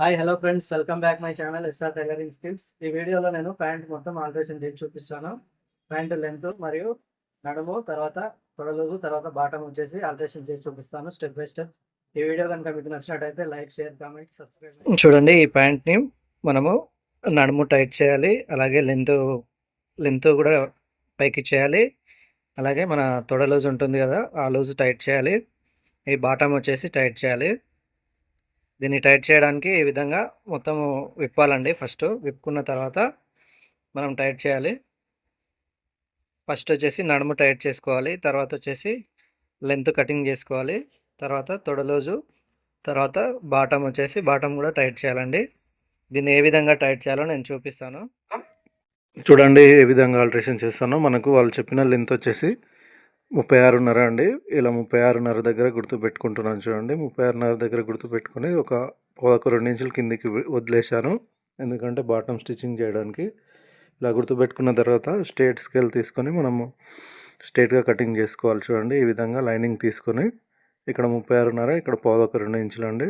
Hi hello friends welcome back my channel SR tailoring skills ఈ వీడియోలో నేను pant మొత్తం ఆల్టరేషన్ చేసి చూపిస్తాను. ప్యాంటు లెంత్ మరియు నడుము తర్వాత తొడలుగు తర్వాత బాటం వచ్చేసి ఆల్టరేషన్ చేసి చూపిస్తాను స్టెప్ బై స్టెప్ ఈ వీడియో కనుక మీకు నచ్చినట్టయితే లైక్ షేర్ కామెంట్ సబ్స్క్రైబ్ చూడండి ఈ ప్యాంట్ని మనము నడుము టైట్ చేయాలి. అలాగే లెంత్ లెంత్ కూడా పైకి చేయాలి. అలాగే మన తొడ లూజ్ ఉంటుంది కదా ఆ లూజ్ టైట్ చేయాలి. ఈ బాటం వచ్చేసి టైట్ చేయాలి. దీన్ని టైట్ చేయడానికి ఈ విధంగా మొత్తం విప్పాలండి. ఫస్ట్ విప్పుకున్న తర్వాత మనం టైట్ చేయాలి. ఫస్ట్ వచ్చేసి నడుము టైట్ చేసుకోవాలి. తర్వాత వచ్చేసి లెంత్ కటింగ్ చేసుకోవాలి. తర్వాత తొడలోజు తర్వాత బాటం వచ్చేసి బాటం కూడా టైట్ చేయాలండి. దీన్ని ఏ విధంగా టైట్ చేయాలో నేను చూపిస్తాను. చూడండి ఏ విధంగా ఆల్ట్రేషన్ చేస్తానో మనకు వాళ్ళు చెప్పిన లెంత్ వచ్చేసి ముప్పై ఆరున్నర అండి. ఇలా ముప్పై ఆరున్నర దగ్గర గుర్తు పెట్టుకుంటున్నాను చూడండి. ముప్పై ఆరున్నర దగ్గర గుర్తుపెట్టుకొని ఒక ఒక రెండు ఇంచుల కిందికి వదిలేశాను. ఎందుకంటే బాటమ్ స్టిచ్చింగ్ చేయడానికి. ఇలా గుర్తు పెట్టుకున్న తర్వాత స్ట్రేట్ స్కేల్ తీసుకొని మనము స్ట్రేట్గా కటింగ్ చేసుకోవాలి చూడండి. ఈ విధంగా లైనింగ్ తీసుకొని ఇక్కడ ముప్పై ఆరున్నర ఇక్కడ ఒక రెండు ఇంచులు అండి.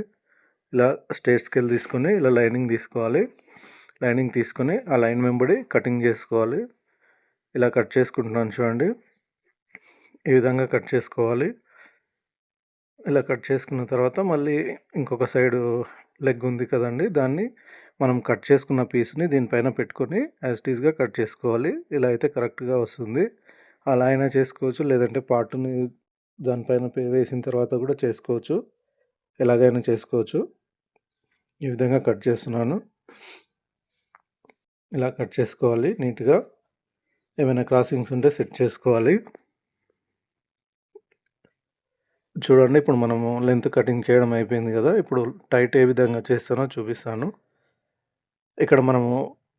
ఇలా స్ట్రేట్ స్కేల్ తీసుకొని ఇలా లైనింగ్ తీసుకోవాలి. లైనింగ్ తీసుకొని ఆ లైన్ వెంబడి కటింగ్ చేసుకోవాలి. ఇలా కట్ చేసుకుంటున్నాను చూడండి. ఈ విధంగా కట్ చేసుకోవాలి? ఇలా కట్ చేసుకున్న తర్వాత మళ్ళీ ఇంకొక సైడు లెగ్ ఉంది కదండి దాన్ని మనం కట్ చేసుకున్న పీస్ని దీనిపైన పెట్టుకొని యాజ్టీజ్గా కట్ చేసుకోవాలి. ఇలా అయితే కరెక్ట్గా వస్తుంది. అలా అయినా చేసుకోవచ్చు లేదంటే పార్ట్ని దానిపైన వేసిన తర్వాత కూడా చేసుకోవచ్చు. ఎలాగైనా చేసుకోవచ్చు. ఈ విధంగా కట్ చేస్తున్నాను. ఇలా కట్ చేసుకోవాలి నీట్గా. ఏమైనా క్రాసింగ్స్ ఉంటే సెట్ చేసుకోవాలి. చూడండి ఇప్పుడు మనము లెంత్ కటింగ్ చేయడం అయిపోయింది కదా ఇప్పుడు టైట్ ఏ విధంగా చేస్తానో చూపిస్తాను. ఇక్కడ మనము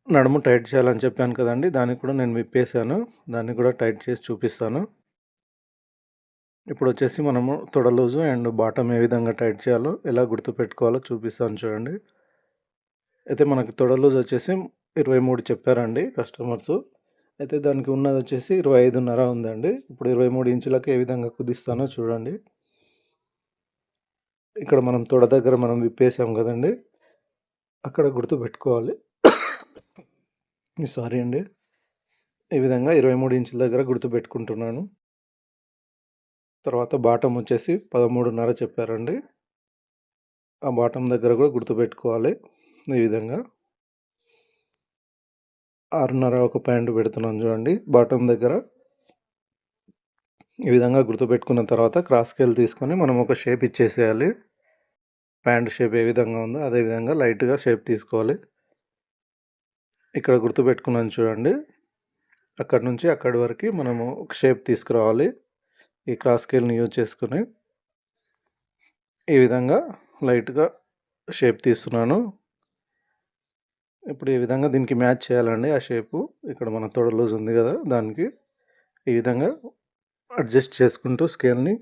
నడుము టైట్ చేయాలని చెప్పాను కదండి దానికి కూడా నేను విప్పేసాను దాన్ని కూడా టైట్ చేసి చూపిస్తాను. ఇప్పుడు వచ్చేసి మనము తొడలూజు అండ్ బాటమ్ ఏ విధంగా టైట్ చేయాలో ఎలా గుర్తుపెట్టుకోవాలో చూపిస్తాను చూడండి. అయితే మనకి తొడలూజు వచ్చేసి ఇరవై మూడు చెప్పారండి కస్టమర్స్. అయితే దానికి ఉన్నది వచ్చేసి ఇరవై ఐదున్నర ఉందండి. ఇప్పుడు ఇరవై మూడు ఇంచులకు ఏ విధంగా కుదిస్తానో చూడండి. ఇక్కడ మనం తొడ దగ్గర మనం విప్పేసాం కదండి. అక్కడ గుర్తు పెట్టుకోవాలి సారీ అండి. ఈ విధంగా ఇరవై మూడు ఇంచుల దగ్గర గుర్తు పెట్టుకుంటున్నాను తర్వాత బాటం వచ్చేసి పదమూడున్నర చెప్పారండి. ఆ బాటం దగ్గర కూడా గుర్తుపెట్టుకోవాలి. ఈ విధంగా. ఆరున్నర ఒక ప్యాంటు పెడుతున్నాను చూడండి. బాటం దగ్గర ఈ విధంగా గుర్తుపెట్టుకున్న తర్వాత క్రాస్ స్కేల్ తీసుకొని మనం ఒక షేప్ ఇచ్చేసేయాలి. ప్యాంట్ షేప్ ఏ విధంగా ఉందో అదే విధంగా లైట్గా షేప్ తీసుకోవాలి. ఇక్కడ గుర్తుపెట్టుకున్నాను చూడండి. అక్కడ నుంచి అక్కడి వరకు మనము ఒక షేప్ తీసుకురావాలి. ఈ క్రాస్ స్కేల్ని యూజ్ చేసుకుని ఈ విధంగా లైట్గా షేప్ తీస్తున్నాను. ఇప్పుడు ఈ విధంగా దీనికి మ్యాచ్ చేయాలండి ఆ షేపు. ఇక్కడ మన తొడ లూజ్ ఉంది కదా దానికి. ఈ విధంగా అడ్జస్ట్ చేసుకుంటూ స్కేల్ని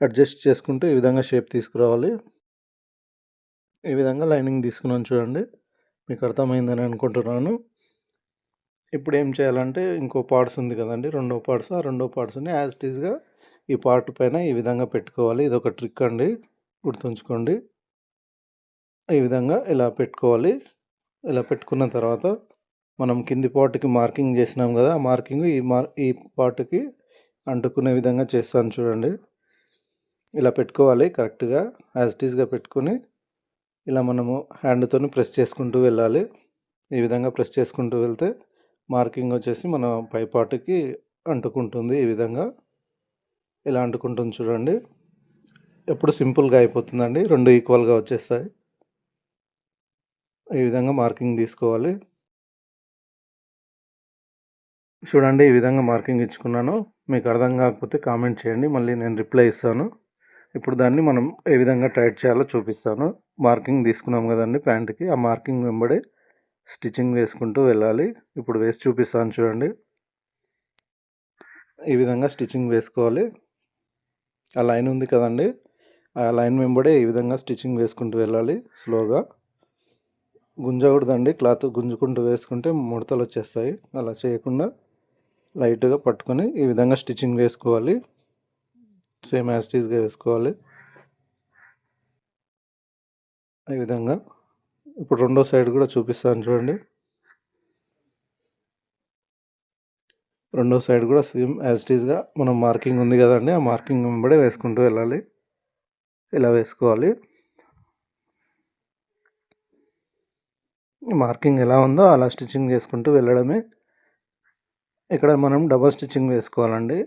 అడ్జస్ట్ చేసుకుంటూ ఈ విధంగా షేప్ తీసుకురావాలి. ఈ విధంగా లైనింగ్ తీసుకున్నాను చూడండి. మీకు అర్థమైందని అనుకుంటున్నాను. ఇప్పుడు ఏం చేయాలంటే ఇంకో పార్ట్స్ ఉంది కదండి రెండో పార్ట్స్. ఆ రెండో పార్ట్స్ని యాజ్ టీజ్గా ఈ పార్ట్ పైన ఈ విధంగా పెట్టుకోవాలి. ఇది ఒక ట్రిక్ అండి గుర్తుంచుకోండి. ఈ విధంగా ఇలా పెట్టుకోవాలి. ఇలా పెట్టుకున్న తర్వాత మనం కింది పార్ట్కి మార్కింగ్ చేసినాం కదా ఆ మార్కింగ్ ఈ మార్ ఈ పార్ట్కి అంటుకునే విధంగా చేస్తాను చూడండి. ఇలా పెట్టుకోవాలి కరెక్ట్గా యాజ్ టీజ్గా పెట్టుకొని ఇలా మనము హ్యాండ్తో ప్రెస్ చేసుకుంటూ వెళ్ళాలి. ఈ విధంగా ప్రెస్ చేసుకుంటూ వెళ్తే మార్కింగ్ వచ్చేసి మన పైపాటుకి అంటుకుంటుంది ఈ విధంగా. ఇలా అంటుకుంటుంది చూడండి. ఎప్పుడు సింపుల్గా అయిపోతుందండి. రెండు ఈక్వల్గా వచ్చేస్తాయి. ఈ విధంగా మార్కింగ్ తీసుకోవాలి. చూడండి ఈ విధంగా మార్కింగ్ ఇచ్చుకున్నాను. మీకు అర్థం కాకపోతే కామెంట్ చేయండి. మళ్ళీ నేను రిప్లై ఇస్తాను. ఇప్పుడు దాన్ని మనం ఏ విధంగా టైట్ చేయాలో చూపిస్తాను. మార్కింగ్ తీసుకున్నాం కదండి ప్యాంట్కి. ఆ మార్కింగ్ వెంబడే స్టిచ్చింగ్ వేసుకుంటూ వెళ్ళాలి. ఇప్పుడు వేసి చూపిస్తాను చూడండి. ఈ విధంగా స్టిచ్చింగ్ వేసుకోవాలి. ఆ లైన్ ఉంది కదండి. ఆ లైన్ వెంబడే ఈ విధంగా స్టిచ్చింగ్ వేసుకుంటూ వెళ్ళాలి స్లోగా. గుంజకూడదండి. క్లాత్ గుంజుకుంటూ వేసుకుంటే ముడతలు వచ్చేస్తాయి. అలా చేయకుండా లైట్గా పట్టుకొని ఈ విధంగా స్టిచ్చింగ్ వేసుకోవాలి. సేమ్ యాస్టీస్గా వేసుకోవాలి. ఈ విధంగా ఇప్పుడు రెండో సైడ్ కూడా చూపిస్తాను చూడండి. రెండో సైడ్ కూడా సేమ్ యాజ్ మనం మార్కింగ్ ఉంది కదండి ఆ మార్కింగ్ వెంబడే వేసుకుంటూ వెళ్ళాలి. ఇలా వేసుకోవాలి. మార్కింగ్ ఎలా ఉందో అలా స్టిచ్చింగ్ చేసుకుంటూ వెళ్ళడమే. ఇక్కడ మనం డబల్ స్టిచ్చింగ్ వేసుకోవాలండి.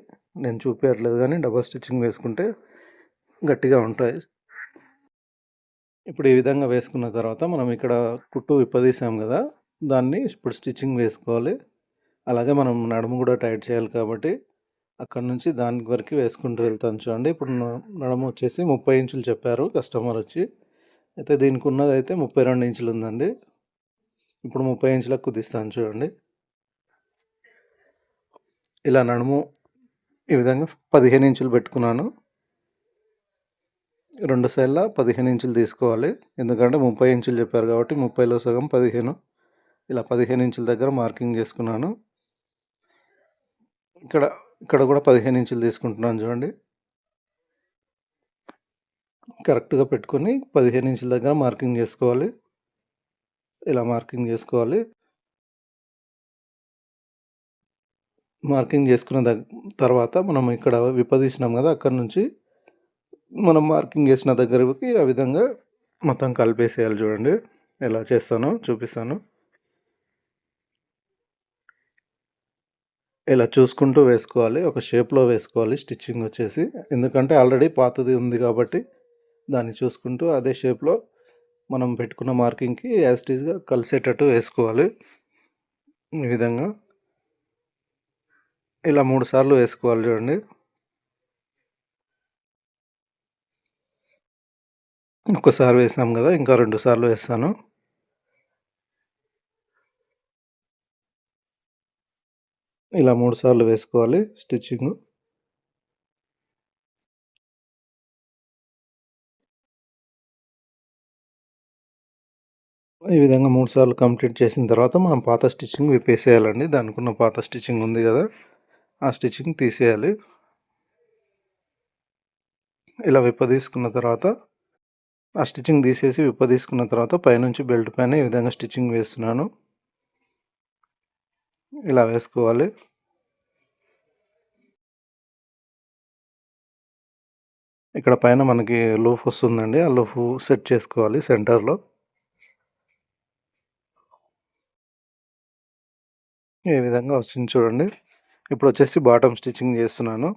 నేను చూపించట్లేదు కానీ డబల్ స్టిచ్చింగ్ వేసుకుంటే గట్టిగా ఉంటాయి. ఇప్పుడు ఈ విధంగా వేసుకున్న తర్వాత మనం ఇక్కడ కుట్టు విప్పదీసాం కదా దాన్ని ఇప్పుడు స్టిచ్చింగ్ వేసుకోవాలి. అలాగే మనం నడుము కూడా టైట్ చేయాలి కాబట్టి అక్కడ నుంచి దాని వరకు వేసుకుంటూ వెళ్తాను చూడండి. ఇప్పుడు నడము నడుము వచ్చేసి ముప్పై ఇంచులు చెప్పారు కస్టమర్ వచ్చి. అయితే దీనికి ఉన్నది అయితే ముప్పై రెండు ఇంచులు ఉందండి. ఇప్పుడు ముప్పై ఇంచులకు కుదిస్తాను చూడండి. ఇలా నడుము ఈ విధంగా పదిహేను ఇంచులు పెట్టుకున్నాను. రెండు సైడ్ల పదిహేను ఇంచులు తీసుకోవాలి. ఎందుకంటే ముప్పై ఇంచులు చెప్పారు కాబట్టి ముప్పైలో సగం పదిహేను. ఇలా పదిహేను ఇంచుల దగ్గర మార్కింగ్ చేసుకున్నాను. ఇక్కడ ఇక్కడ కూడా పదిహేను ఇంచులు తీసుకుంటున్నాను చూడండి. కరెక్ట్గా పెట్టుకొని పదిహేను ఇంచుల దగ్గర మార్కింగ్ చేసుకోవాలి. ఇలా మార్కింగ్ చేసుకోవాలి. మార్కింగ్ చేసుకున్న దగ్గ తర్వాత మనం ఇక్కడ విపదీసినాం కదా అక్కడ నుంచి మనం మార్కింగ్ చేసిన దగ్గరకి ఆ విధంగా మొత్తం కలిపేసేయాలి చూడండి. ఎలా చేస్తానో చూపిస్తాను. ఇలా చూసుకుంటూ వేసుకోవాలి ఒక షేప్లో వేసుకోవాలి స్టిచ్చింగ్ వచ్చేసి. ఎందుకంటే ఆల్రెడీ పాతది ఉంది కాబట్టి దాన్ని చూసుకుంటూ అదే షేప్లో మనం పెట్టుకున్న మార్కింగ్కి యాజ్ టీజ్గా కలిసేటట్టు వేసుకోవాలి. ఈ విధంగా. ఇలా మూడు సార్లు వేసుకోవాలి చూడండి. ఒక్కసారి వేసాం కదా ఇంకా రెండు సార్లు వేస్తాను. ఇలా మూడు సార్లు వేసుకోవాలి స్టిచ్చింగ్. ఈ విధంగా మూడు సార్లు కంప్లీట్ చేసిన తర్వాత మనం పాత స్టిచ్చింగ్ విప్పేసేయాలండి. దానికి ఉన్న పాత స్టిచ్చింగ్ ఉంది కదా. ఆ స్టిచ్చింగ్ తీసేయాలి. ఇలా విప్పదీసుకున్న తర్వాత ఆ స్టిచ్చింగ్ తీసేసి విప్పదీసుకున్న తర్వాత పైనుంచి బెల్ట్ పైన ఈ విధంగా స్టిచ్చింగ్ వేస్తున్నాను. ఇలా వేసుకోవాలి. ఇక్కడ పైన మనకి లూఫ్ వస్తుందండి. ఆ లూఫ్ సెట్ చేసుకోవాలి సెంటర్లో. ఏ విధంగా వచ్చింది చూడండి. ఇప్పుడు వచ్చేసి బాటమ్ స్టిచ్చింగ్ చేస్తున్నాను.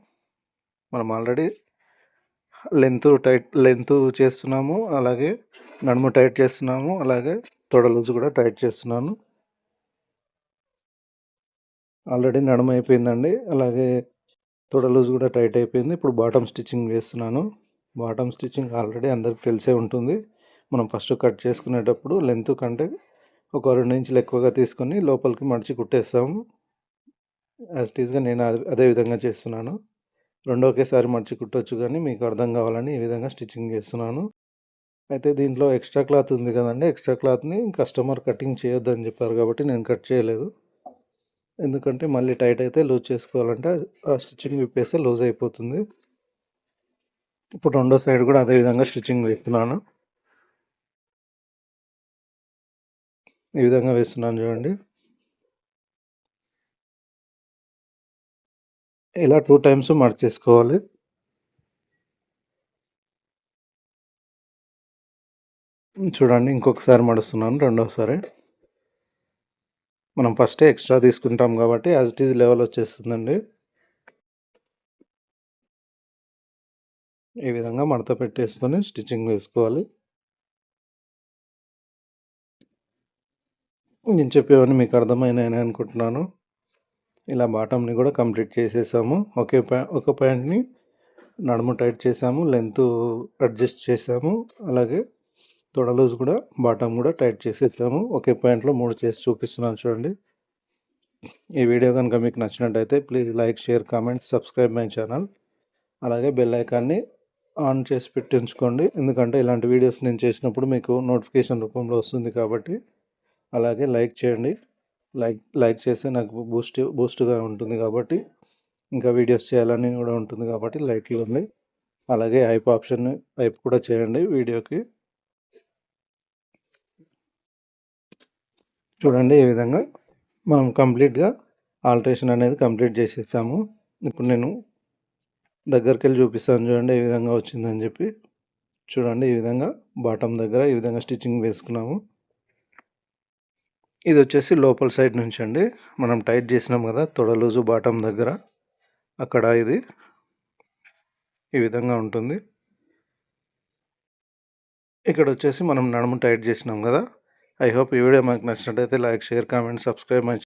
మనం ఆల్రెడీ లెంత్ టైట్ లెంత్ చేస్తున్నాము. అలాగే నడుము టైట్ చేస్తున్నాము. అలాగే తొడ లూజ్ కూడా టైట్ చేస్తున్నాను. ఆల్రెడీ నడుము అయిపోయిందండి. అలాగే తొడ లూజ్ కూడా టైట్ అయిపోయింది. ఇప్పుడు బాటమ్ స్టిచ్చింగ్ వేస్తున్నాను బాటమ్ స్టిచ్చింగ్ ఆల్రెడీ అందరికి తెలిసే ఉంటుంది. మనం ఫస్ట్ కట్ చేసుకునేటప్పుడు లెంత్ కంటే ఒక రెండు ఇంచులు ఎక్కువగా తీసుకొని లోపలికి మడిచి కుట్టేస్తాము. యాజ్ టీజ్గా నేను అదే విధంగా చేస్తున్నాను. రెండు ఒకేసారి మర్చి కుట్టొచ్చు కానీ మీకు అర్థం కావాలని ఈ విధంగా స్టిచ్చింగ్ చేస్తున్నాను. అయితే దీంట్లో ఎక్స్ట్రా క్లాత్ ఉంది కదండి ఎక్స్ట్రా క్లాత్ని కస్టమర్ కటింగ్ చేయొద్దని చెప్పారు కాబట్టి నేను కట్ చేయలేదు. ఎందుకంటే మళ్ళీ టైట్ అయితే లూజ్ చేసుకోవాలంటే ఆ స్టిచ్చింగ్ విప్పేస్తే లూజ్ అయిపోతుంది. ఇప్పుడు రెండో సైడ్ కూడా అదే విధంగా స్టిచ్చింగ్ వేస్తున్నాను. ఈ విధంగా వేస్తున్నాను చూడండి. ఇలా టూ టైమ్స్ మడిచేసుకోవాలి చూడండి ఇంకొకసారి మడుస్తున్నాను రెండోసారి. మనం ఫస్టే ఎక్స్ట్రా తీసుకుంటాం కాబట్టి యాజ్ ఇట్ ఈజ్ లెవెల్ వచ్చేస్తుందండి. ఈ విధంగా మడత పెట్టేసుకొని స్టిచ్చింగ్ వేసుకోవాలి. నేను చెప్పేవన్నీ మీకు అర్థమైనాయని అనుకుంటున్నాను. ఇలా బాటమ్ని కూడా కంప్లీట్ చేసేసాము. ఒకే ప్యా ఒక ప్యాంట్ని నడుము టైట్ చేసాము లెంత్ అడ్జస్ట్ చేసాము అలాగే తొడలూజ్ కూడా బాటమ్ కూడా టైట్ చేసేసాము. ఒకే ప్యాంట్లో మూడు చేసి చూపిస్తున్నాను చూడండి. ఈ వీడియో కనుక మీకు నచ్చినట్టయితే please like share comment subscribe my channel. అలాగే బెల్ ఐకాన్ని ఆన్ చేసి పెట్టించుకోండి. ఎందుకంటే ఇలాంటి వీడియోస్ నేను చేసినప్పుడు మీకు నోటిఫికేషన్ రూపంలో వస్తుంది కాబట్టి అలాగే లైక్ చేయండి. లైక్ లైక్ చేస్తే నాకు బూస్ట్ బూస్ట్గా ఉంటుంది కాబట్టి ఇంకా వీడియోస్ చేయాలని కూడా ఉంటుంది కాబట్టి లైట్లు ఉన్నాయి. అలాగే హైప్ ఆప్షన్ హైప్ కూడా చేయండి వీడియోకి. చూడండి ఈ విధంగా మనం కంప్లీట్గా ఆల్ట్రేషన్ అనేది కంప్లీట్ చేసేసాము. ఇప్పుడు నేను దగ్గరికి వెళ్ళి చూపిస్తాను చూడండి ఏ విధంగా వచ్చిందని చెప్పి. చూడండి ఈ విధంగా బాటమ్ దగ్గర ఈ విధంగా స్టిచ్చింగ్ వేసుకున్నాము. ఇది వచ్చేసి లోపల సైడ్ నుంచి అండి మనం టైట్ చేసినాం కదా తొడలూజు బాటం దగ్గర. అక్కడ ఇది ఈ విధంగా ఉంటుంది. ఇక్కడ వచ్చేసి మనం నడుము టైట్ చేసినాం కదా. ఐ హోప్ ఈ వీడియో మనకు నచ్చినట్టయితే like share comment subscribe my